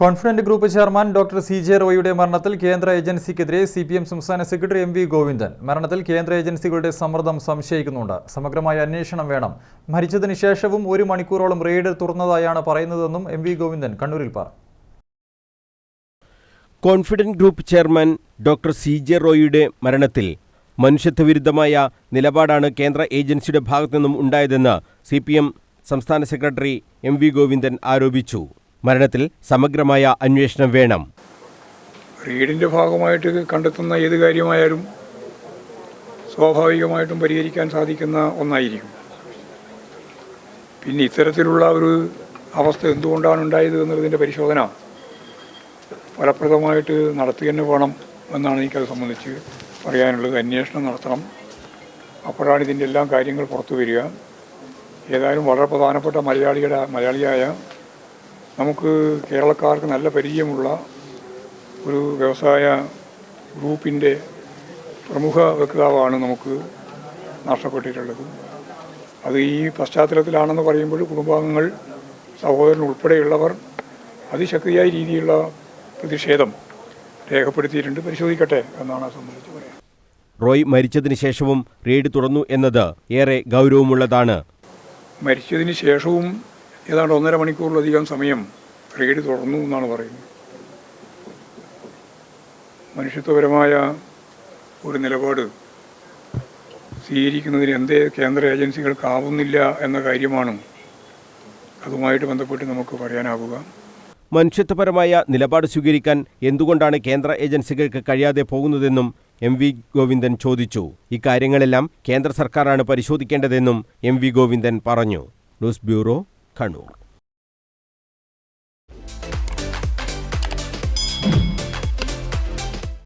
Confident group chairman doctor C J റോയിയുടെ മരണത്തിൽ കേന്ദ്ര ഏജൻസിക്കെതിരെ സി പി എം സംസ്ഥാന സെക്രട്ടറി എം വി ഗോവിന്ദൻ. മരണത്തിൽ കേന്ദ്ര ഏജൻസികളുടെ സമ്മർദ്ദം സംശയിക്കുന്നുണ്ട്. സമഗ്രമായ അന്വേഷണം വേണം. മരിച്ചതിന് ശേഷവും ഒരു മണിക്കൂറോളം റെയ്ഡ് തുറന്നതായാണ് പറയുന്നതെന്നും എം വി ഗോവിന്ദൻ കണ്ണൂരിൽ പറഞ്ഞു. Confident group chairman doctor C J റോയിയുടെ മരണത്തിൽ മനുഷ്യത്വവിരുദ്ധമായ നിലപാടാണ് കേന്ദ്ര ഏജൻസിയുടെ ഭാഗത്തു നിന്നും ഉണ്ടായതെന്ന് സി പി എം സംസ്ഥാന സെക്രട്ടറി എം വി ഗോവിന്ദൻ ആരോപിച്ചു. മരണത്തിൽ സമഗ്രമായ അന്വേഷണം വേണം. റീഡിന്റെ ഭാഗമായിട്ട് കണ്ടെത്തുന്ന ഏത് കാര്യമായാലും സ്വാഭാവികമായിട്ടും പരിഹരിക്കാൻ സാധിക്കുന്ന ഒന്നായിരിക്കും. പിന്നെ ഇത്തരത്തിലുള്ള ഒരു അവസ്ഥ എന്തുകൊണ്ടാണ് ഉണ്ടായത് എന്നുള്ളതിന്റെ പരിശോധന ഫലപ്രദമായിട്ട് നടത്തി തന്നെ വേണം എന്നാണ് എനിക്കത് സംബന്ധിച്ച് പറയാനുള്ളത്. അന്വേഷണം നടത്തണം. അപ്പോഴാണ് ഇതിന്റെ എല്ലാം കാര്യങ്ങൾ പുറത്തു വരിക. ഏതായാലും വളരെ പ്രധാനപ്പെട്ട മലയാളിയുടെ മലയാളിയായ നമുക്ക് കേരളക്കാർക്ക് നല്ല പരിചയമുള്ള ഒരു വ്യവസായ ഗ്രൂപ്പിന്റെ പ്രമുഖ വക്താവാണ് നമുക്ക് നഷ്ടപ്പെട്ടിട്ടുള്ളത്. അത് ഈ പശ്ചാത്തലത്തിലാണെന്ന് പറയുമ്പോൾ കുടുംബാംഗങ്ങൾ സഹോദരൻ ഉൾപ്പെടെയുള്ളവർ അതിശക്തിയായ രീതിയിലുള്ള പ്രതിഷേധം രേഖപ്പെടുത്തിയിട്ടുണ്ട്. പരിശോധിക്കട്ടെ എന്നാണ് സംബന്ധിച്ച് പറയാൻ. റോയ് മരിച്ചതിന് ശേഷവും റെയ്ഡ് തുടർന്നു എന്നത് ഏറെ ഗൗരവമുള്ളതാണ്. മരിച്ചതിന് ശേഷവും ഏതാണ്ട് ഒന്നര മണിക്കൂറിലധികം സമയം റെയ്ഡ് തുടർന്നു എന്നാണ് പറയുന്നത്. മനുഷ്യത്വപരമായ ഒരു നിലപാട് സ്വീകരിക്കുന്നതിന് എന്തേ കേന്ദ്ര ഏജൻസികൾക്കാവുന്നില്ല എന്ന കാര്യമാണ് അതുമായിട്ട് ബന്ധപ്പെട്ട് നമുക്ക് പറയാനാവുക. മനുഷ്യത്വപരമായ നിലപാട് സ്വീകരിക്കാൻ എന്തുകൊണ്ടാണ് കേന്ദ്ര ഏജൻസികൾക്ക് കഴിയാതെ പോകുന്നതെന്നും എം വി ഗോവിന്ദൻ ചോദിച്ചു. ഇക്കാര്യങ്ങളെല്ലാം കേന്ദ്ര സർക്കാരാണ് പരിശോധിക്കേണ്ടതെന്നും എം വി ഗോവിന്ദൻ പറഞ്ഞു. News bureau 看着我。